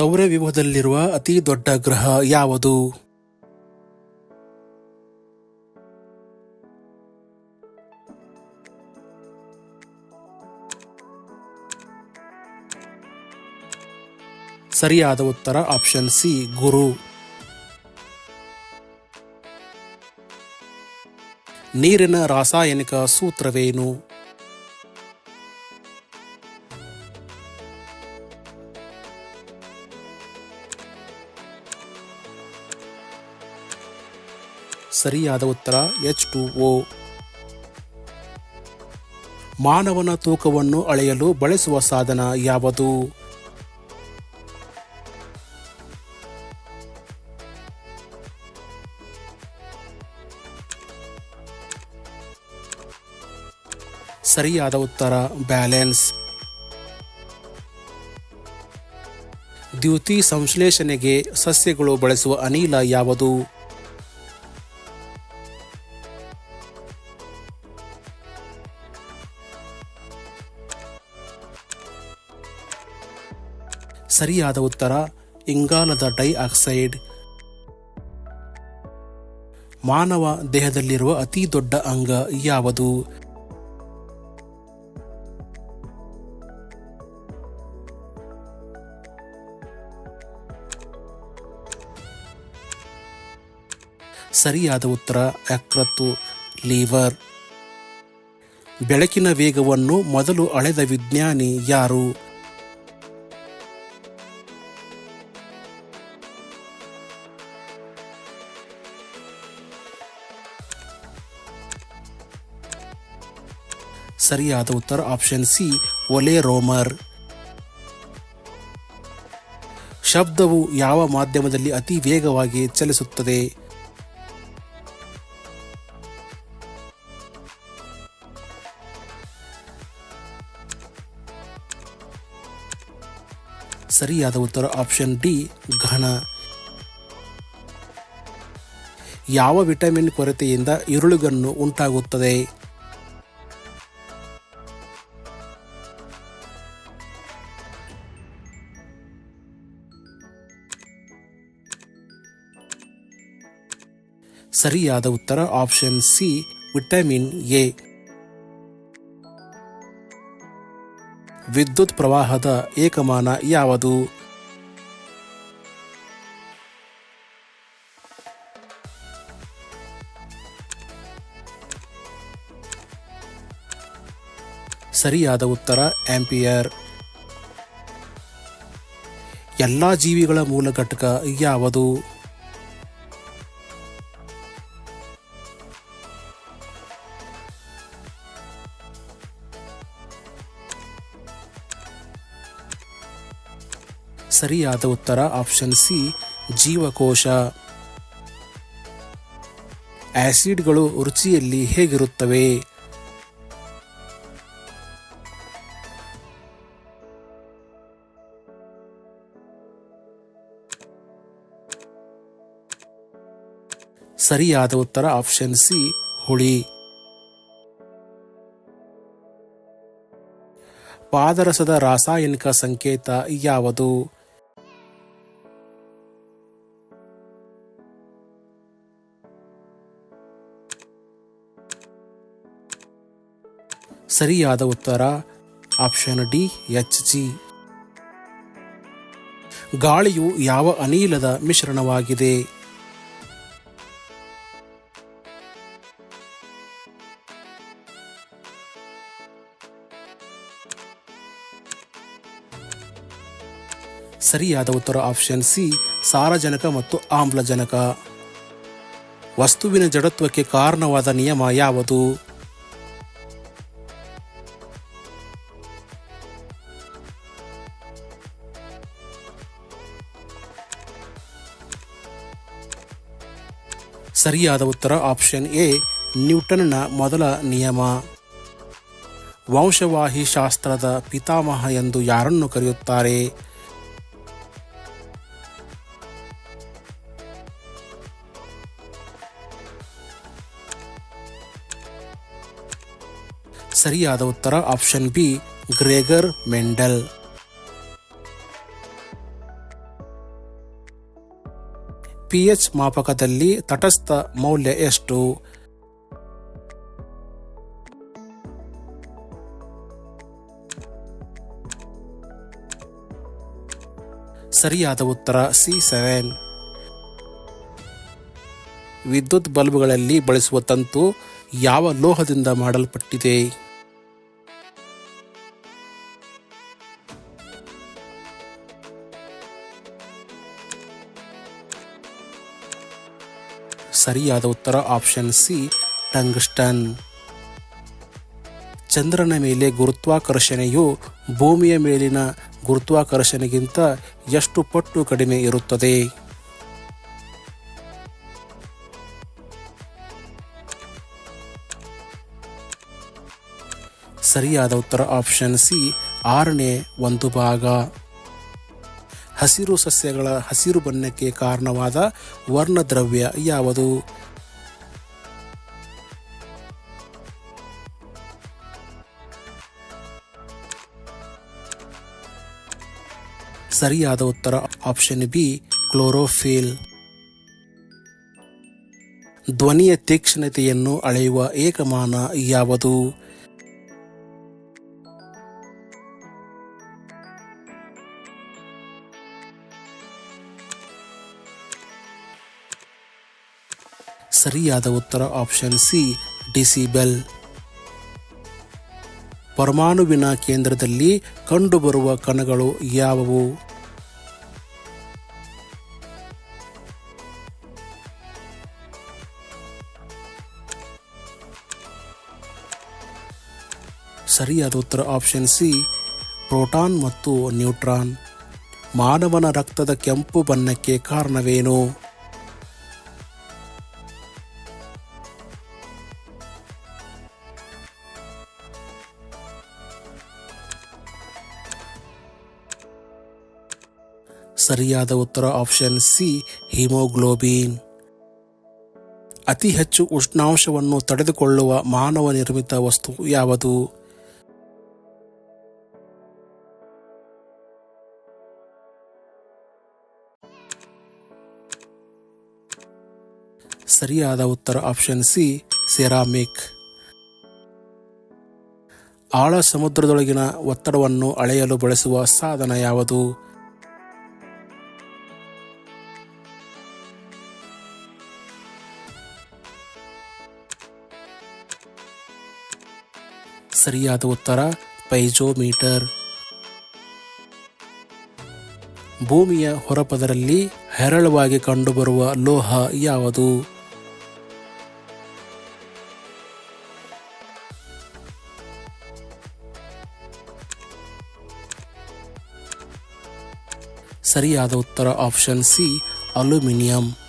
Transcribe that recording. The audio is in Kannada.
ಸೌರವ್ಯೂಹದಲ್ಲಿರುವ ಅತಿ ದೊಡ್ಡ ಗ್ರಹ ಯಾವುದು? ಸರಿಯಾದ ಉತ್ತರ ಆಪ್ಷನ್ ಸಿ ಗುರು. ನೀರಿನ ರಾಸಾಯನಿಕ ಸೂತ್ರವೇನು? ಸರಿಯಾದ ಉತ್ತರ, ಎಚ್ ಟು ಓ ಮಾನವನ ತೂಕವನ್ನು ಅಳೆಯಲು ಬಳಸುವ ಸಾಧನ ಯಾವುದು? ಸರಿಯಾದ ಉತ್ತರ, ಬ್ಯಾಲೆನ್ಸ್. ದ್ಯುತಿ ಸಂಶ್ಲೇಷಣೆಗೆ ಸಸ್ಯಗಳು ಬಳಸುವ ಅನಿಲ ಯಾವುದು? ಸರಿಯಾದ ಉತ್ತರ, ಇಂಗಾಲದ ಡೈಆಕ್ಸೈಡ್. ಮಾನವ ದೇಹದಲ್ಲಿರುವ ಅತಿ ದೊಡ್ಡ ಅಂಗ ಯಾವುದು? ಸರಿಯಾದ ಉತ್ತರ ಯಕೃತ್ತು ಲಿವರ್. ಬೆಳಕಿನ ವೇಗವನ್ನು ಮೊದಲು ಅಳೆದ ವಿಜ್ಞಾನಿ ಯಾರು? ಸರಿಯಾದ ಉತ್ತರ ಆಪ್ಷನ್ ಸಿ, ಒಲೆ ರೋಮರ್. ಶಬ್ದವು ಯಾವ ಮಾಧ್ಯಮದಲ್ಲಿ ಅತಿ ವೇಗವಾಗಿ ಚಲಿಸುತ್ತದೆ? ಸರಿಯಾದ ಉತ್ತರ ಆಪ್ಷನ್ ಡಿ, ಘನ. ಯಾವ ವಿಟಮಿನ್ ಕೊರತೆಯಿಂದ ಇರುಳುಗಣ್ಣು ಉಂಟಾಗುತ್ತದೆ? ಸರಿಯಾದ ಉತ್ತರ ಆಪ್ಷನ್ ಸಿ ವಿಟಮಿನ್ ಎ ವಿದ್ಯುತ್ ಪ್ರವಾಹದ ಏಕಮಾನ ಯಾವುದು? ಸರಿಯಾದ ಉತ್ತರ ಆಂಪಿಯರ್ ಎಲ್ಲಾ ಜೀವಿಗಳ ಮೂಲ ಘಟಕ ಯಾವುದು? ಸರಿಯಾದ ಉತ್ತರ ಆಪ್ಷನ್ ಸಿ, ಜೀವಕೋಶ. ಆಸಿಡ್ಗಳು ರುಚಿಯಲ್ಲಿ ಹೇಗಿರುತ್ತವೆ? ಸರಿಯಾದ ಉತ್ತರ ಆಪ್ಷನ್ ಸಿ, ಹುಳಿ. ಪಾದರಸದ ರಾಸಾಯನಿಕ ಸಂಕೇತ ಯಾವುದು? ಸರಿಯಾದ ಉತ್ತರ ಆಪ್ಷನ್ ಡಿ, ಎಚ್, ಜಿ. ಗಾಳಿಯು ಯಾವ ಅನಿಲದ ಮಿಶ್ರಣವಾಗಿದೆ? ಸರಿಯಾದ ಉತ್ತರ ಆಪ್ಷನ್ ಸಿ, ಸಾರಜನಕ ಮತ್ತು ಆಮ್ಲಜನಕ. ವಸ್ತುವಿನ ಜಡತ್ವಕ್ಕೆ ಕಾರಣವಾದ ನಿಯಮ ಯಾವುದು? ಸರಿಯಾದ ಉತ್ತರ ಆಪ್ಷನ್ ಎ, ನ್ಯೂಟನ್ನ ಮೊದಲ ನಿಯಮ. ವಂಶವಾಹಿ ಶಾಸ್ತ್ರದ ಪಿತಾಮಹ ಎಂದು ಯಾರನ್ನು ಕರೆಯುತ್ತಾರೆ? ಸರಿಯಾದ ಉತ್ತರ option B, Gregor Mendel. PH ಮಾಪಕದಲ್ಲಿ ತಟಸ್ಥ ಮೌಲ್ಯ ಎಷ್ಟು? ಸರಿಯಾದ ಉತ್ತರ ಸಿ ಸೆವೆನ್. ವಿದ್ಯುತ್ ಬಲ್ಬ್ಗಳಲ್ಲಿ ಬಳಸುವ ತಂತು ಯಾವ ಲೋಹದಿಂದ ಮಾಡಲ್ಪಟ್ಟಿದೆ? ಸರಿಯಾದ ಉತ್ತರ ಆಪ್ಷನ್ ಸಿ ಟಂಗ್ಸ್ಟನ್. ಚಂದ್ರನ ಮೇಲೆ ಗುರುತ್ವಾಕರ್ಷಣೆಯು ಭೂಮಿಯ ಮೇಲಿನ ಗುರುತ್ವಾಕರ್ಷಣೆಗಿಂತ ಎಷ್ಟು ಪಟ್ಟು ಕಡಿಮೆ ಇರುತ್ತದೆ? ಸರಿಯಾದ ಉತ್ತರ ಆಪ್ಷನ್ ಸಿ ಆರನೇ ಒಂದು ಭಾಗ. ಹಸಿರು ಸಸ್ಯಗಳ ಹಸಿರು ಬಣ್ಣಕ್ಕೆ ಕಾರಣವಾದ ವರ್ಣದ್ರವ್ಯ ಯಾವುದು? ಸರಿಯಾದ ಉತ್ತರ ಆಪ್ಷನ್ ಬಿ, ಕ್ಲೋರೋಫಿಲ್. ಧ್ವನಿಯ ತೀಕ್ಷ್ಣತೆಯನ್ನು ಅಳೆಯುವ ಏಕಮಾನ ಯಾವುದು? ಸರಿಯಾದ ಉತ್ತರ ಆಪ್ಷನ್ ಸಿ ಡಿಸಿಬೆಲ್ ಪರಮಾಣುವಿನ ಕೇಂದ್ರದಲ್ಲಿ ಕಂಡುಬರುವ ಕಣಗಳು ಯಾವುವು? ಸರಿಯಾದ ಉತ್ತರ ಆಪ್ಷನ್ ಸಿ ಪ್ರೋಟಾನ್ ಮತ್ತು ನ್ಯೂಟ್ರಾನ್ ಮಾನವನ ರಕ್ತದ ಕೆಂಪು ಬಣ್ಣಕ್ಕೆ ಕಾರಣವೇನು? ಸರಿಯಾದ ಉತ್ತರ ಆಪ್ಷನ್ ಸಿ, ಹಿಮೋಗ್ಲೋಬಿನ್. ಅತಿ ಹೆಚ್ಚು ಉಷ್ಣಾಂಶವನ್ನು ತಡೆದುಕೊಳ್ಳುವ ಮಾನವ ನಿರ್ಮಿತ ವಸ್ತು ಯಾವುದು? ಸರಿಯಾದ ಉತ್ತರ ಆಪ್ಷನ್ ಸಿ, ಸೆರಾಮಿಕ್. ಆಳ ಸಮುದ್ರದೊಳಗಿನ ಒತ್ತಡವನ್ನು ಅಳೆಯಲು ಬಳಸುವ ಸಾಧನ ಯಾವುದು? ಸರಿಯಾದ ಉತ್ತರ ಪೈಜೋಮೀಟರ್. ಭೂಮಿಯ ಹೊರಪದರಲ್ಲಿ ಹೆರಳವಾಗಿ ಕಂಡುಬರುವ ಲೋಹ ಯಾವುದು? ಸರಿಯಾದ ಉತ್ತರ ಆಪ್ಷನ್ ಸಿ ಅಲ್ಯೂಮಿನಿಯಂ.